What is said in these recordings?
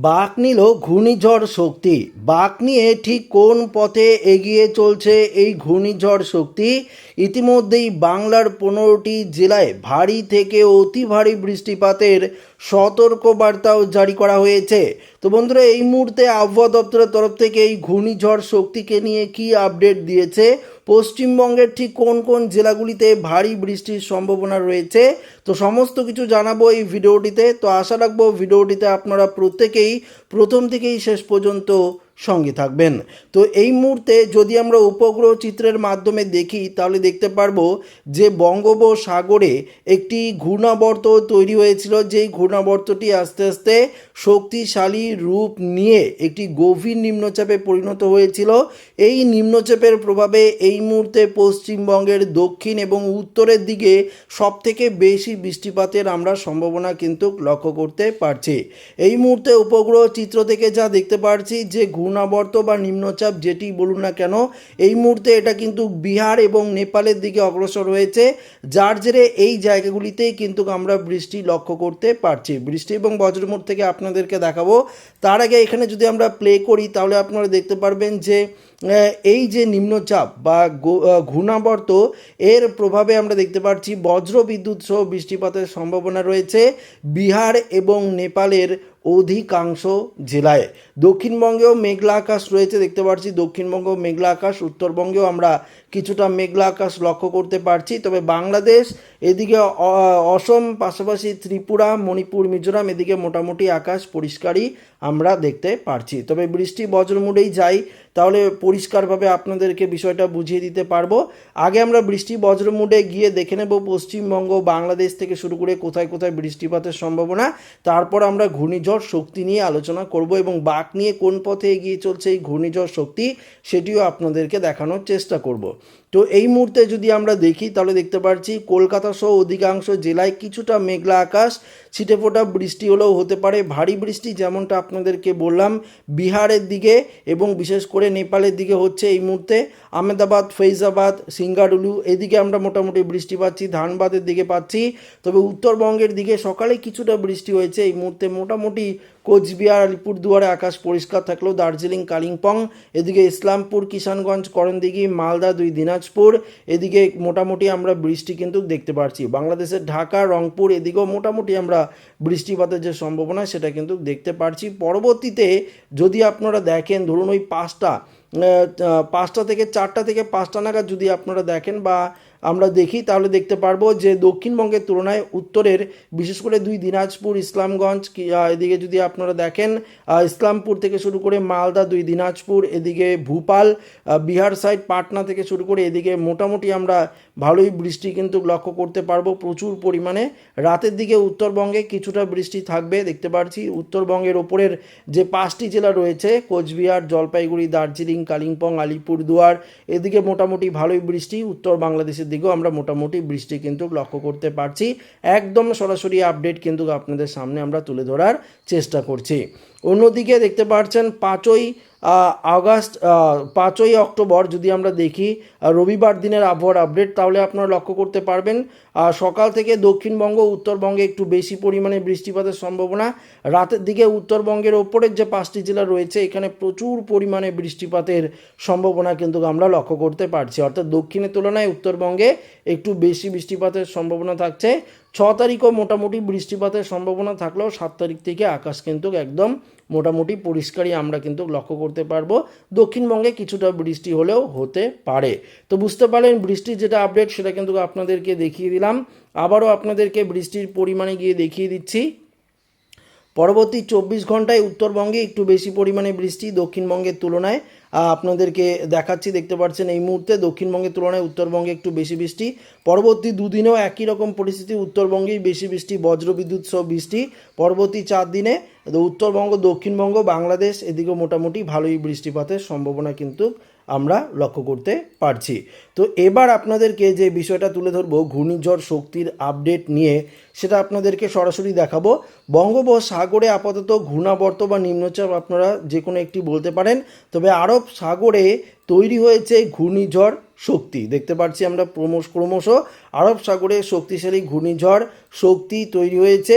বাঁক নিল ঘূর্ণিঝড় শক্তি। বাঁক নিয়ে ঠিক কোন পথে এগিয়ে চলছে এই ঘূর্ণিঝড় শক্তি? ইতিমধ্যেই বাংলার পনেরোটি জেলায় ভারী থেকে অতি ভারী বৃষ্টিপাতের সতর্কবার্তাও জারি করা হয়েছে। তো বন্ধুরা, এই মুহূর্তে আবহাওয়া দপ্তরের তরফ থেকে এই ঘূর্ণিঝড় শক্তিকে নিয়ে কি আপডেট দিয়েছে? পশ্চিমবঙ্গের ঠিক কোন কোন জেলাগুলিতে ভারী বৃষ্টির সম্ভাবনা রয়েছে? তো সমস্ত কিছু জানাব এই ভিডিওটিতে। তো আশা রাখব ভিডিওটিতে আপনারা প্রত্যেকেই প্রথম থেকেই শেষ পর্যন্ত সঙ্গে থাকবেন। তো এই মুহূর্তে যদি আমরা উপগ্রহ চিত্রের মাধ্যমে দেখি, তাহলে দেখতে পারব যে বঙ্গোপসাগরে একটি ঘূর্ণাবর্ত তৈরি হয়েছিল। যেই ঘূর্ণাবর্তটি আস্তে আস্তে শক্তিশালী রূপ নিয়ে একটি গভীর নিম্নচাপে পরিণত হয়েছিল। এই নিম্নচাপের প্রভাবে এই মুহূর্তে পশ্চিমবঙ্গের দক্ষিণ এবং উত্তরের দিকে সবথেকে বেশি বৃষ্টিপাতের আমরা সম্ভাবনা কিন্তু লক্ষ্য করতে পারছি। এই মুহূর্তে উপগ্রহ চিত্র থেকে যা দেখতে পারছি যে ঘূর্ণাবর্ত বা নিম্নচাপ যেটি বলুন না কেন, এই মুহূর্তে এটা কিন্তু বিহার এবং নেপালের দিকে অগ্রসর হয়েছে, যার জেরে এই জায়গাগুলিতেই কিন্তু আমরা বৃষ্টি লক্ষ্য করতে পারছি। বৃষ্টি এবং বজ্রমুট থেকে আপনাদেরকে দেখাবো। তার আগে এখানে যদি আমরা প্লে করি, তাহলে আপনারা দেখতে পারবেন যে এই যে নিম্নচাপ বা ঘূর্ণাবর্ত, এর প্রভাবে আমরা দেখতে পাচ্ছি বজ্র বিদ্যুৎ সহ বৃষ্টিপাতের সম্ভাবনা রয়েছে। বিহার এবং নেপালের অধিকাংশ জেলায়। দক্ষিণবঙ্গেও মেঘলা আকাশ রয়েছে দেখতে পাচ্ছি। দক্ষিণবঙ্গ মেঘলা আকাশ উত্তরবঙ্গেও আমরা কিছুটা মেঘলা আকাশ লক্ষ্য করতে পারছি। তবে বাংলাদেশ, এদিকে অসম, পাশাপাশি ত্রিপুরা, মণিপুর, মিজোরাম, এদিকে মোটামুটি আকাশ পরিষ্কারই আমরা দেখতে পারছি। তবে বৃষ্টি বজ্রমুডেই যাই, তাহলে পরিষ্কারভাবে আপনাদেরকে বিষয়টা বুঝিয়ে দিতে পারব। আগে আমরা বৃষ্টি বজ্রমুডে গিয়ে দেখে নেব পশ্চিমবঙ্গ, বাংলাদেশ থেকে শুরু করে কোথায় কোথায় বৃষ্টিপাতের সম্ভাবনা। তারপর আমরা ঘূর্ণিঝড় শক্তি নিয়ে আলোচনা করব এবং বাক নিয়ে কোন পথে এগিয়ে চলছে এই ঘূর্ণিঝড় শক্তি, সেটিও আপনাদেরকে দেখানোর চেষ্টা করব। তো এই মুহূর্তে যদি আমরা দেখি, তাহলে দেখতে পাচ্ছি কলকাতা সহ অধিকাংশ জেলায় কিছুটা মেঘলা আকাশ। ছিটেফোঁটা বৃষ্টি হলেও হতে পারে। ভারী বৃষ্টি যেমনটা আপনাদেরকে বললাম বিহারের দিকে এবং বিশেষ করে নেপালের দিকে হচ্ছে এই মুহূর্তে। আহমেদাবাদ, ফৈজাবাদ, সিঙ্গারুলু, এদিকে আমরা মোটামুটি বৃষ্টি পাচ্ছি, ধানবাদের দিকে পাচ্ছি। তবে উত্তরবঙ্গের দিকে সকালে কিছুটা বৃষ্টি হয়েছে এই মুহূর্তে। মোটামুটি কোচবিহার, আলিপুরদুয়ারে আকাশ পরিষ্কার থাকলেও দার্জিলিং, কালিম্পং, এদিকে ইসলামপুর, কিষানগঞ্জ, করণদিঘি, মালদা দুই, দিনাজপুর, এদিকে মোটামুটি আমরা বৃষ্টি কিন্তু দেখতে পাচ্ছি বাংলাদেশের ঢাকা, রংপুর, এদিকেও মোটামুটি আমরা বৃষ্টিপাতের যে সম্ভাবনা সেটা কিন্তু দেখতে পাচ্ছি পরবর্তীতে যদি আপনারা দেখেন, ধরুন ওই পাঁচটা পাঁচটা থেকে চারটা থেকে পাঁচটা নাগাদ যদি আপনারা দেখেন বা আমরা দেখি, তাহলে দেখতে পারব যে দক্ষিণবঙ্গের তুলনায় উত্তরের, বিশেষ করে দুই দিনাজপুর, ইসলামগঞ্জ এদিকে যদি আপনারা দেখেন ইসলামপুর থেকে শুরু করে মালদা দুই দিনাজপুর, এদিকে ভূপাল বিহার সাইড পাটনা থেকে শুরু করে এদিকে মোটামুটি আমরা ভালোই বৃষ্টি কিন্তু লক্ষ্য করতে পারব প্রচুর পরিমাণে। রাতের দিকে উত্তরবঙ্গে কিছুটা বৃষ্টি থাকবে, দেখতে পাচ্ছি উত্তরবঙ্গের ওপরের যে পাঁচটি জেলা রয়েছে, কোচবিহার, জলপাইগুড়ি, দার্জিলিং, কালিম্পং, আলিপুরদুয়ার, এদিকে মোটামুটি ভালোই বৃষ্টি, উত্তর বাংলাদেশের দিকেও আমরা মোটামুটি বৃষ্টি কিন্তু লক্ষ্য করতে পারছি। একদম সরাসরি আপডেট কিন্তু আপনাদের সামনে আমরা তুলে ধরার চেষ্টা করছি। অন্যদিকে দেখতে পাচ্ছেন পাঁচই আগস্ট পাঁচই অক্টোবর যদি আমরা দেখি রবিবার দিনের আবহাওয়ার আপডেট তাহলে আপনারা লক্ষ্য করতে পারবেন সকাল থেকে দক্ষিণবঙ্গ, উত্তরবঙ্গে একটু বেশি পরিমাণে বৃষ্টিপাতের সম্ভাবনা। রাতের দিকে উত্তরবঙ্গের ওপরের যে পাঁচটি জেলা রয়েছে, এখানে প্রচুর পরিমাণে বৃষ্টিপাতের সম্ভাবনা কিন্তু আমরা লক্ষ্য করতে পারছি। অর্থাৎ দক্ষিণের তুলনায় উত্তরবঙ্গে একটু বেশি বৃষ্টিপাতের সম্ভাবনা থাকছে। ছ তারিখও মোটামুটি বৃষ্টিপাতের সম্ভাবনা থাকলেও সাত তারিখ থেকে আকাশ কিন্তু একদম মোটামুটি পরিষ্কারই আমরা কিন্তু লক্ষ্য করতে পারব। দক্ষিণবঙ্গে কিছুটা বৃষ্টি হলেও হতে পারে। তো বুঝতে পারলেন, বৃষ্টির যেটা আপডেট সেটা কিন্তু আপনাদেরকে দেখিয়ে দিলাম। আবারও আপনাদেরকে বৃষ্টির পরিমাণে গিয়ে দেখিয়ে দিচ্ছি। পরবর্তী চব্বিশ ঘন্টায় উত্তরবঙ্গে একটু বেশি পরিমাণে বৃষ্টি দক্ষিণবঙ্গের তুলনায় আপনাদেরকে দেখাচ্ছি, দেখতে পাচ্ছেন এই মুহূর্তে দক্ষিণবঙ্গের তুলনায় উত্তরবঙ্গে একটু বেশি বৃষ্টি। পরবর্তী দুদিনেও একই রকম পরিস্থিতি, উত্তরবঙ্গেই বেশি বৃষ্টি, বজ্রবিদ্যুৎ সহ বৃষ্টি। পরবর্তী চার দিনে উত্তরবঙ্গ, দক্ষিণবঙ্গ, বাংলাদেশ, এদিকেও মোটামুটি ভালোই বৃষ্টিপাতের সম্ভাবনা কিন্তু আমরা লক্ষ্য করতে পারছি। তো এবার আপনাদেরকে যে বিষয়টা তুলে ধরবো, ঘূর্ণিঝড় শক্তির আপডেট নিয়ে, সেটা আপনাদেরকে সরাসরি দেখাবো। বঙ্গোপসাগরে আপাতত ঘূর্ণাবর্ত বা নিম্নচাপ আপনারা যে কোনো একটি বলতে পারেন, তবে আরব সাগরে তৈরি হয়েছে ঘূর্ণিঝড় শক্তি। দেখতে পাচ্ছি আমরা ক্রমশ ক্রমশ আরব সাগরে শক্তিশালী ঘূর্ণিঝড় শক্তি তৈরি হয়েছে,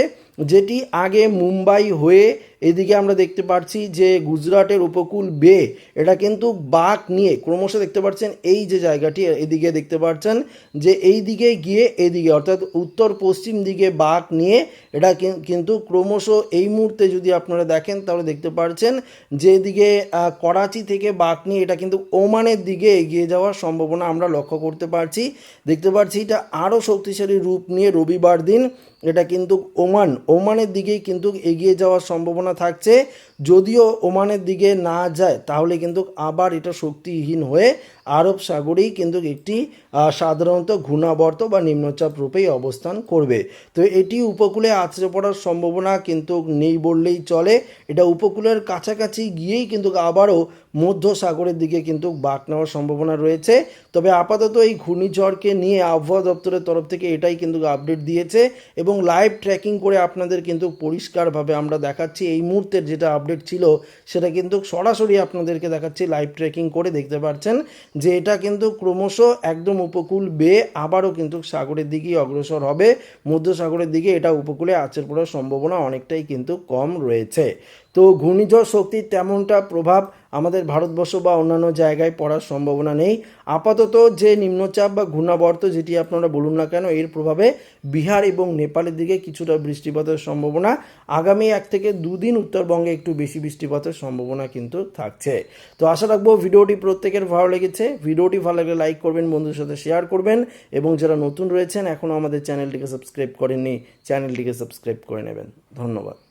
যেটি আগে মুম্বাই হয়ে এদিকে আমরা দেখতে পাচ্ছি যে গুজরাটের উপকূল বে, এটা কিন্তু বাঁক নিয়ে ক্রমশ দেখতে পাচ্ছেন এই যে জায়গাটি এদিকে দেখতে পাচ্ছেন যে এই দিকে গিয়ে এদিকে, অর্থাৎ উত্তর পশ্চিম দিকে বাঁক নিয়ে এটা কিন্তু ক্রমশ এই মুহূর্তে যদি আপনারা দেখেন তাহলে দেখতে পাচ্ছেন যে এদিকে করাচি থেকে বাঁক নিয়ে এটা কিন্তু ওমানের দিকে এগিয়ে যাওয়ার সম্ভাবনা আমরা লক্ষ্য করতে পারছি। দেখতে পাচ্ছি এটা আরও শক্তিশালী রূপ নিয়ে রবিবার দিন এটা কিন্তু ওমান, ওমানের দিকেই কিন্তু এগিয়ে যাওয়ার সম্ভাবনা থাকছে যদিও ওমানের দিকে না যায়, তাহলে কিন্তু আবার এটা শক্তিহীন হয়ে আরব সাগরেই কিন্তু একটি সাধারণত ঘূর্ণাবর্ত বা নিম্নচাপ রূপেই অবস্থান করবে। তো এটি উপকূলে আছড়ে পড়ার সম্ভাবনা কিন্তু নেই বললেই চলে। এটা উপকূলের কাছাকাছি গিয়েই কিন্তু আবারও মধ্য সাগরের দিকে কিন্তু বাঁক নেওয়ার সম্ভাবনা রয়েছে। তবে আপাতত এই ঘূর্ণিঝড়কে নিয়ে আবহাওয়া দপ্তরের তরফ থেকে এটাই কিন্তু আপডেট দিয়েছে এবং লাইভ ট্র্যাকিং করে আপনাদের কিন্তু পরিষ্কারভাবে আমরা দেখাচ্ছি। এই মুহূর্তের যেটা আপডেট ছিল, সেটা কিন্তু সরাসরি আপনাদেরকে দেখাচ্ছি লাইভ ট্র্যাকিং করে দেখতে পাচ্ছেন যে এটা কিন্তু ক্রমশ একদম উপকূল বেয়ে আবারও কিন্তু সাগরের দিকেই অগ্রসর হবে। মধ্য সাগরের দিকে এটা উপকূলে আছড়ে পড়ার সম্ভাবনা অনেকটাই কিন্তু কম রয়েছে। তো ঘূর্ণিঝড় শক্তির তেমনটা প্রভাব আমাদের ভারতবর্ষ বা অন্যান্য জায়গায় পড়ার সম্ভাবনা নেই। আপাতত যে নিম্নচাপ বা ঘূর্ণাবর্ত যেটি আপনারা বলুন না কেন, এর প্রভাবে বিহার এবং নেপালের দিকে কিছুটা বৃষ্টিপাতের সম্ভাবনা। আগামী এক থেকে দুদিন উত্তরবঙ্গে একটু বেশি বৃষ্টিপাতের সম্ভাবনা কিন্তু থাকছে। তো আশা রাখব ভিডিওটি প্রত্যেকের ভালো লেগেছে। ভিডিওটি ভালো লাগলে লাইক করবেন, বন্ধুদের সাথে শেয়ার করবেন এবং যারা নতুন রয়েছেন, এখনও আমাদের চ্যানেলটিকে সাবস্ক্রাইব করেননি, চ্যানেলটিকে সাবস্ক্রাইব করে নেবেন। ধন্যবাদ।